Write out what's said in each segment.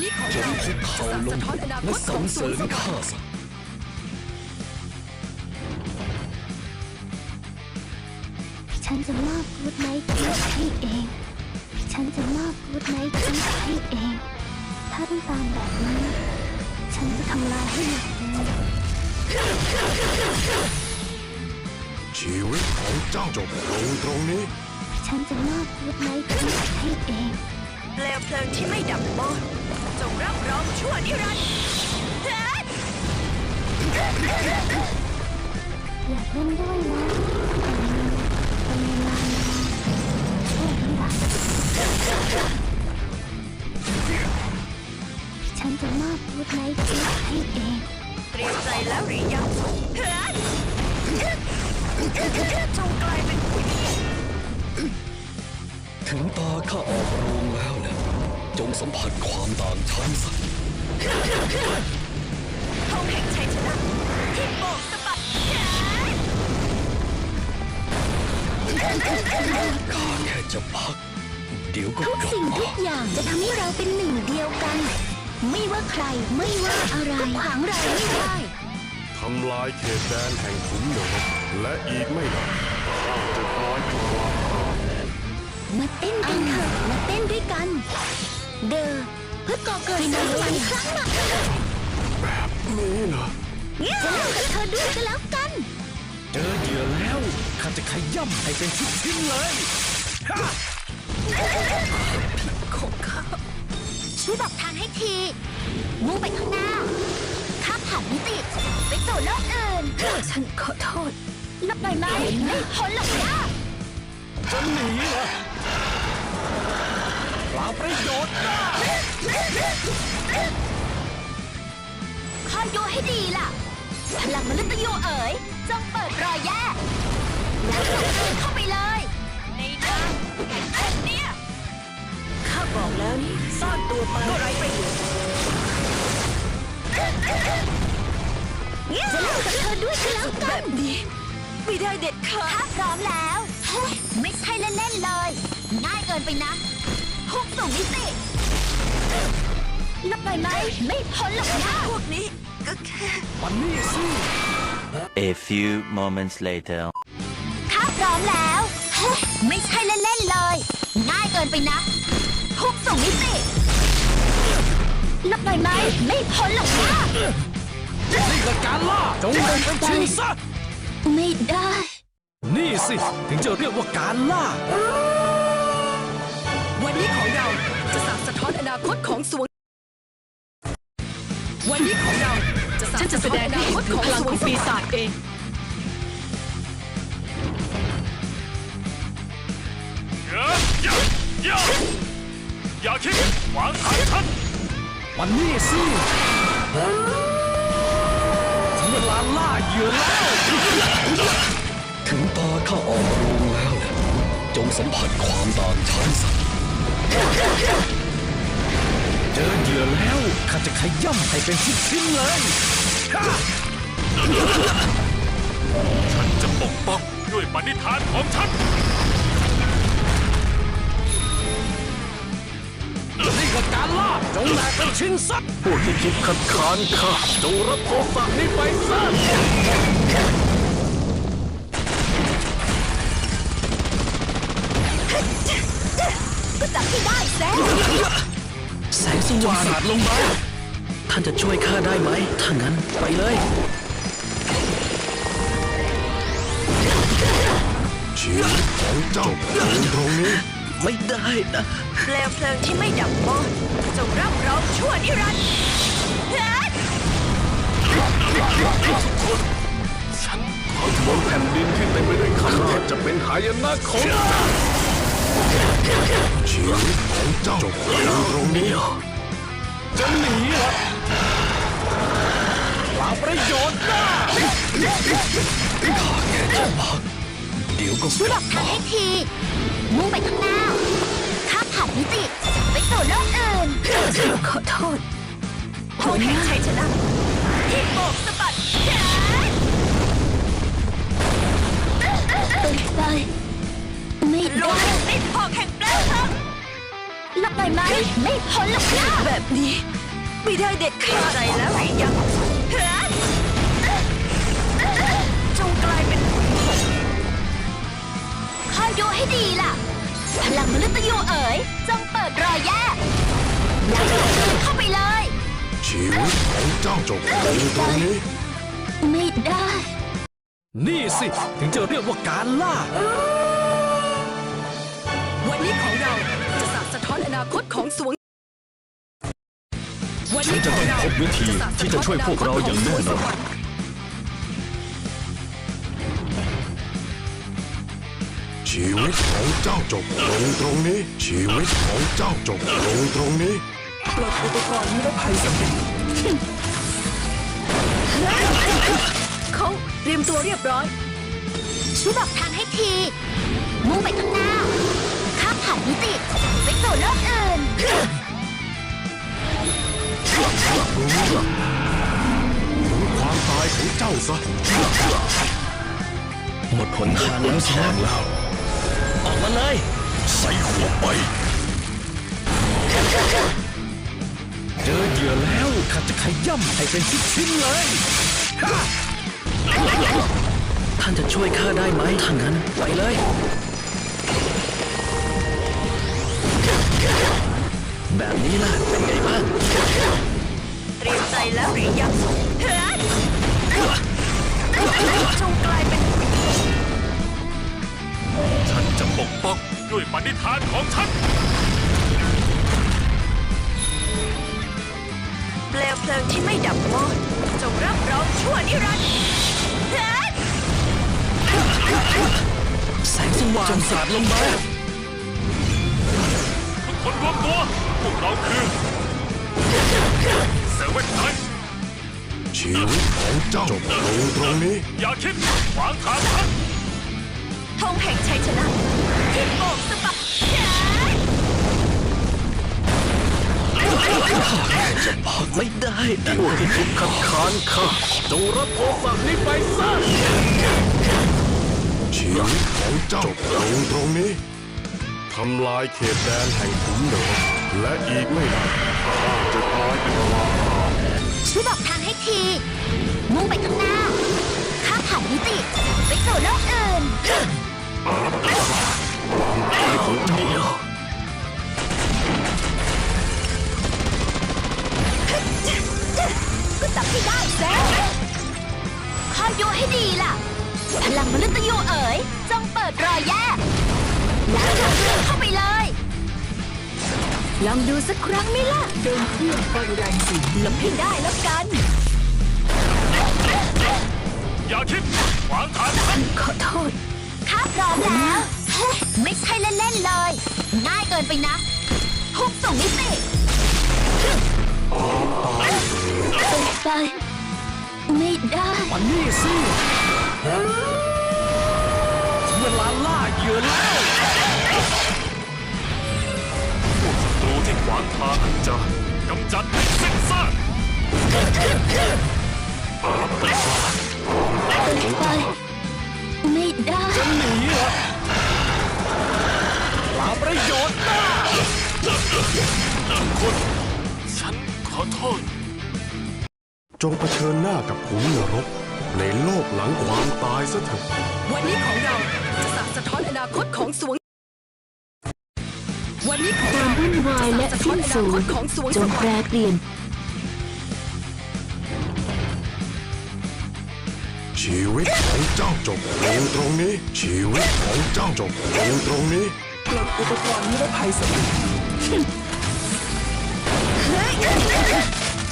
นี้ของจงเราคุกจะเข่าสั่งลสะงท้อนอนาและคตสรของรสเสวรินญสวรข้ารค์ซะฉันจะมอบกูดไนท์คิสให้เอง ฉันจะมอบกูดไนท์คิสให้เอง ถ้าต้องตามแบบนี้ ฉันจะทำลายให้หมดเลยชีวิตของเจ้าจบลงตรงนี้ ฉันจะมอบกูดไนท์คิสให้เอง เปลวเพลิงที่ไม่ดับมอดจงรับรองชั่วนิรันดร์เฮ้ยอยากเล่นด้วยนะแต่มันเป็นเวลานานช่วยไม่ได้ฉันจะมอบกูดไนท์คิสให้เอง เตรียมใจแล้วหรือยังเฮ้ยจงกลายเป็นผู้หญิง ถึงตาข้าออกโรงแล้วนะจงสัมผัสความต่างชั้นสักทงแห่งชัยชนะที่โบกสะบัดเฮ้ยข้าแค่จะพัก เดี๋ยวก็ทุกกลับสิ่งมาทุกอย่างจะทำให้เราเป็นหนึ่งเดียวกัน ไม่ว่าใครไม่ว่าอะไรก็ขวางเราไม่ได้ ทำลายเขตแดนแห่งขุนเหนือและอีกไม่นานข้าจะกลายเป็นลา มาเต้นกันเถอะมาเต้นด้วยกัน เดอเพื่อก่อเกิดสวรรค์ครั้งใหม่นี่เหรอจะเล่นกับเธอด้วยก็แล้วกัน เจอเหยื่อแล้วข้าจะขย้ำให้เป็นชิ้นๆเลยช่วยบอกทางให้ที มุ่งไปข้างหน้าข้ามผ่านมิติไปสู่โลกอื่นฉันขอโทษหลบหน่อยไหมไม่พ้นหรอกนะจะหนีเหรอ เปล่าประโยชน์นะคอยดูให้ดีล่ะ พลังมนุษย์ยูเอ๋ย จงเปิดรอยแยกแล้วส่งคืนเข้าไปเลยในนามแห่งแผ่นเนี่ยข้าบอกแล้วนี่ซ่อนตัวไปก็ไร้ประโยชน์จะเล่นกับเธอด้วยก็แล้วแบกันบนี้ไม่ได้เด็ดขาดถ้าพร้อมแล้วเฮ้ยไม่ใช่เล่นๆเลย ง่ายเกินไปนะพุ่ง สู่มิติหลบหน่อยไหมไม่พ้นหรอกนะพวกนี้ก็แค่วันนี้สิ A few moments later. ถ้าพร้อมแล้วเฮ้ยไม่ใช่เล่นๆเลย ง่ายเกินไปนะพุ่งสู่มิติหลบหน่อยไหมไม่พ้นหรอกนะนี่คือการล่าจงเป็นเป็นชิงซะไม่ได้ นี่สิ ถึงจะเรียกว่าการล่า วันนี้ของเราจะสั่งสะท้อนอนาคตของสวง วันนี้ของเราจะสั่งสะท้อนอนาคตของสวงปีศาจเอง อย่าคิดหวังทางฉันวันนี้สิถึงเวลาล่าเหยื่อแล้ว ถึงตาข้าออกโรงแล้ว จงสัมผัสความต่างชั้นสัก เจอเหยื่อแล้วข้าจะขย้ำให้เป็นชิ้นๆเลยฉันจะปกป้องด้วยปณิธานของฉันนี่คือการล่าจงแหลกเป็นชิ้นซะผู้ที่คิดคัดค้านข้าจงรับโทษะนี้ไปซะ จับที่ได้แซงแสงสว่างสาดลงมาท่านจะช่วยข้าได้ไหมถ้างั้นไปเลยชีวิตของเจ้าจบลงตรงนี้ไม่ได้นะเปลวเพลิงที่ไม่ดับมอดจงรับรองชั่วนิรันดร์เฮ้ยฉันขอบนแผ่นดินที่เต็มไปด้วยคำว่าจะเป็นหายนะของเรา ชีวิตของเจ้าจบลงตรงนี้จะหนีเหรอเปล่าประโยชน์นะข้าแค่จะพักเดี๋ยวก็ช่วยกบลับทางให้ที มุ่งไปข้างหน้าข้าผ่านมิติไปสู่โลกอื่นขอโทษทงแห่งชัยชนะที่โบกสะบัดเฮ้ยเป็นไป ไม่ลงได้ติดหอกแห่งเปลวเพลิงหลบหน่อยไหมไม่พ้นหรอกนะแบบนี้ ไม่ได้เด็ดขาดใจแล้วหรือยังเฮ้ยจงกลายเป็นคอยดูให้ดีล่ะ พลังมฤตยูเอ๋ยจงเปิดรอยแย่แล้วถูกคืนเข้าไปเลย ชีวิตของเจ้าจบลงตรงนี้ ไม่ได้ นี่สิ ถึงจะเรียกว่าการล่าวั นนี้ของเราจะสาดสะท้อนอนาคตของสวงวันฉันนี้จะของต้องเราพบวิธีที่จะช่วยพวกเราอย่างแน่นอน ชีวิตของเจ้าจบลงตรงนี้ ชีวิตของเจ้าจบลงตรงนี้ ปลดอุปกรณ์นิรภัยสำเร็จเขาเตรียมตัวเรียบร้อย ช่วยบอกทางให้ที มุ่งไปข้างหน้าข้า มผ่านมิติ ไปสู่โลกอื่นถึงความตายของเจ้าซะ หมดหนทางแล้วสินะแล้วออกมาเลย ใส่หัวไป เจอเหยื่อแล้วข้าจะขย่ำให้เป็นชิ้นๆเลย ท่านจะช่วยข้าได้ไหมถ้างั้นไปเลย แบบนี้ล่ะเป็นไงบ้าง เตรียมใจแล้วหรือยังเฮ้ยจงกลายเป็นฉันจะปกป้องด้วยปณิธานของฉัน เปลวเพลิงที่ไม่ดับมอดจงรับรองชั่วนิรันดร์เฮ้ยแสงสว่างจงสาดลงมา พวกเราคือเซเว่นไนท์ชีวิตของเจ้าจบลงตรงนี้ อย่าคิดขวางทางฉันธงแห่งชัยชนะที่โบกสะบัดเฮ้ยไม่ได้พวกที่ถูกขัดขานข้าจงรับโทษนี้ไปซะชีวิตของเจ้าจบลงตรงนี้ทำลายเขตแดนแห่งขุนเหนือ และอีกไม่นานข้าจะกลายเป็นลาช่วยบอกทางให้ที มุ่งไปข้างหน้า ข้ามผ่านมิติ ไปสู่โลกอื่นเดียวก็จับให้ได้แซคอยดูให้ดีล่ะ พลังมฤตยูเอ๋ย จงเปิดรอยแย่แล้วถูกคืนเข้าไปเลย ลองดูสักครั้งไหมล่ะเดินเครื่องปริรันสีหลบให้ได้แล้วกัน อย่าคิดขวางทางฉันขอโทษ ข้าพร้อมแล้วเฮ้ยไม่ใช่เล่นๆเลย ง่ายเกินไปนะทุบส่งมิติไปไม่ได้มันนี่สิถึงเวลาล่าเหยื่อแล้ว วางทางจะกำจัดให้สิ้นซากไปไม่ได้หนีเหรอเปล่าประโยชน์นะฉันขอโทษ จงเผชิญหน้ากับขุมนรก ในโลกหลังความตายซะเถอะวันนี้ของเราจะสาดสะท้อนอนาคตของสวง วันนี้ของเราวุ่นวายและจะสะท้อนสิ้อนนาสูญคตของสวงจสงวรแปรรค์เปลี่ยน ชีวิตของเจ้าจบลงตรงนี้ ชีวิตของเจ้าจบลงตรงนี้ปลดอุปกรณ์นิรภัยสำเร็จ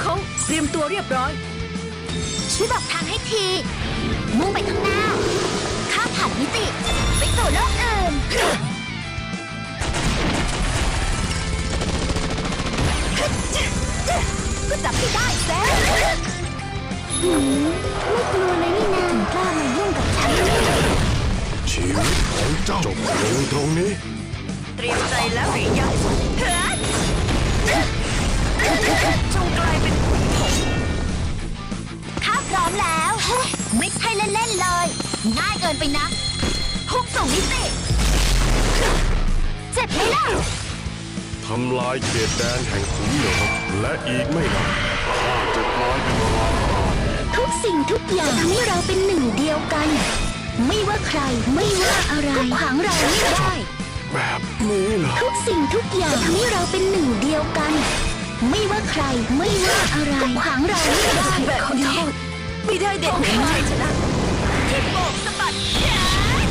เขาเตรียมตัวเรียบร้อย ช่วยบอกทางให้ที มุ่งไปข้างหน้า ข้ามผ่านมิติ ไปสู่โลกอื่น ก็จับให้ได้แซ่หืมไม่กลัวเลยนี่นาถึงกล้ามายุ่งกับฉันชีวิตของเจ้าจบลงตรงนี้ เตรียมใจแล้วหรือยังเฮ้ยจงกลายเป็นข้าพร้อมแล้ว ไม่ใช่เล่นๆเลย ง่ายเกินไปนะ ทุบส่งมิติ ททำลายเขตแดนแห่งขุนเหนือและอีกไม่นานข้าจะกลายเป็นราทุกสิ่งทุกอย่างทำให้เราเป็นหนึ่งเดียวกัน ไม่ว่าใครไม่ว่าอะไรก็ขวางเราไม่ได้ แบบนี้เหรอทุกสิ่งทุกอย่างทำให้เราเป็นหนึ่งเดียวกัน ไม่ว่าใครไม่ว่าอะไรก็ขวางเราไม่ได้แบบนี้ไม่ได้เด็ดขาดชนะที่โบกสะบัดแขน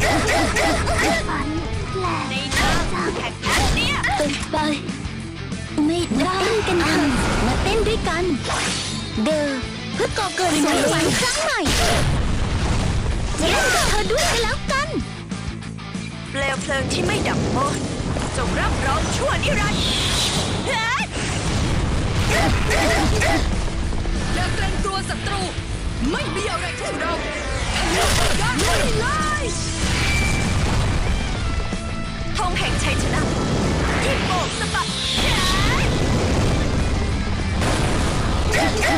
ฝันแหลในน้ำแข่งขันเนไป ไม่ได้เต้นกันเถอะมาเต้นด้วยกัน เดอเพื่อก่อเกิดสวรรค์ครั้งใหม่เล่นกับเธอด้วยกันแล้วกัน เปลวเพลิงที่ไม่ดับมอดจงรับรองชั่วนิรันดร์อย่าเกรงกลัวศัตรู ไม่มีอะไรที่เราทะลุไม่ได้เลยธงแห่งชัยชนะ ที่โบกสะบัดแขน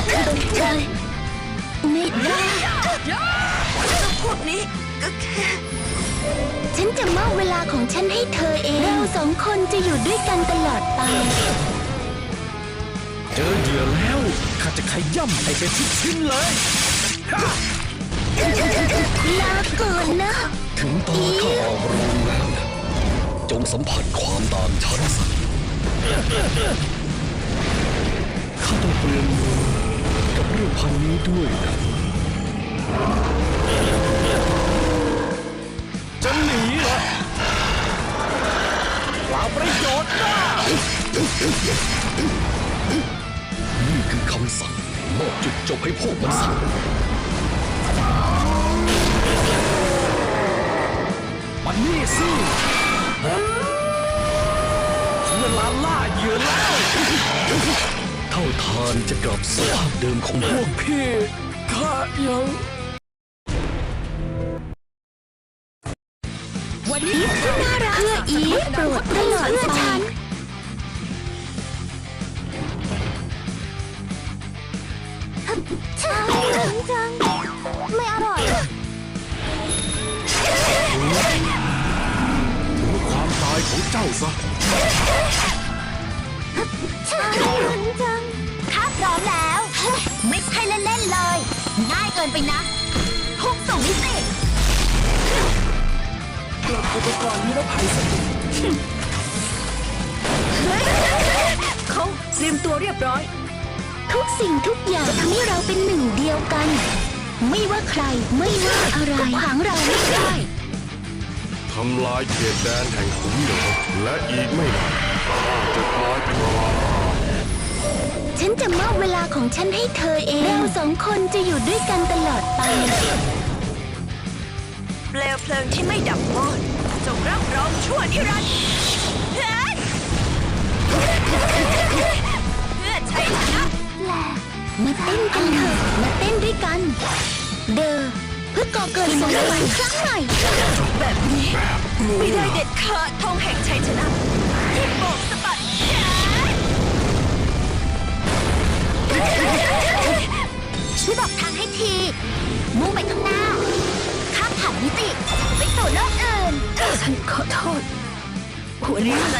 เป็นใจไม่ได้พวกนี้ก็แค่ฉันจะมอบเวลาของฉันให้เธอเอง เราสองคนจะอยู่ด้วยกันตลอดไป เจอเหยื่อแล้ว ข้าจะขย่ำให้เป็นชิ้นๆเลย ลาก่อนนะ ถึงตาข้าออกโรงแล้ว จงสัมผัสความต่างชั้นสักข้าต้องเปลี่ยนมือกับเรื่องพันนี้ด้วยนะจะหนีเหรอเปล่าประโยชน์นะนี่คือคำสั่งมอบจุดจบให้พวกมันสั่งมันนี่สิ เวลาล่าเหยื่อแล้ว เท่าทานจะกลับสภาพเดิมของพวกพี่ข้ายังวันนี้น่ารักเพื่ออีโปรด ของเจ้าซะใช่จังถ้าพร้อมแล้ว ไม่ใช่เล่นๆเลย ง่ายเกินไปนะพุ่งส่งมิติเขาเตรียมตัวเรียบร้อย ทุกสิ่งทุกอย่างจะทำให้เราเป็นหนึ่งเดียวกัน ไม่ว่าใครไม่ว่าอะไรก็ขวางเราไม่ได้ทำลายเขตแดนแห่งขุนเหนือและอีกไม่นานข้าจะกลายเป็นราฉันจะมอบเวลาของฉันให้เธอเอง เราสองคนจะอยู่ด้วยกันตลอดไป เปลวเพลิงที่ไม่ดับมอดจงรับรองชั่วนิรันดร์เฮ้ยเพื่อชัยชนะมาเต้นกันเถอะมาเต้นด้วยกัน เดอ เพื่อก่อเกิดสวรรค์ครั้งใหม่แบบนี้ไม่ได้เด็ดขาดธงแห่งชัยชนะที่โบกสะบัดแขนช่วยบอกทางให้ที มุ่งไปข้างหน้า ข้ามผ่านมิติ ไปสู่โลกอื่น ฉันขอโทษ หัวนี้อะไรแล้วหรื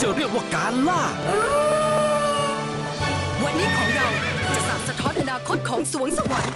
จะเรียกว่าการล่า วันนี้ของเราจะสาบสะท้อนอนาคตของสวงสวรรค์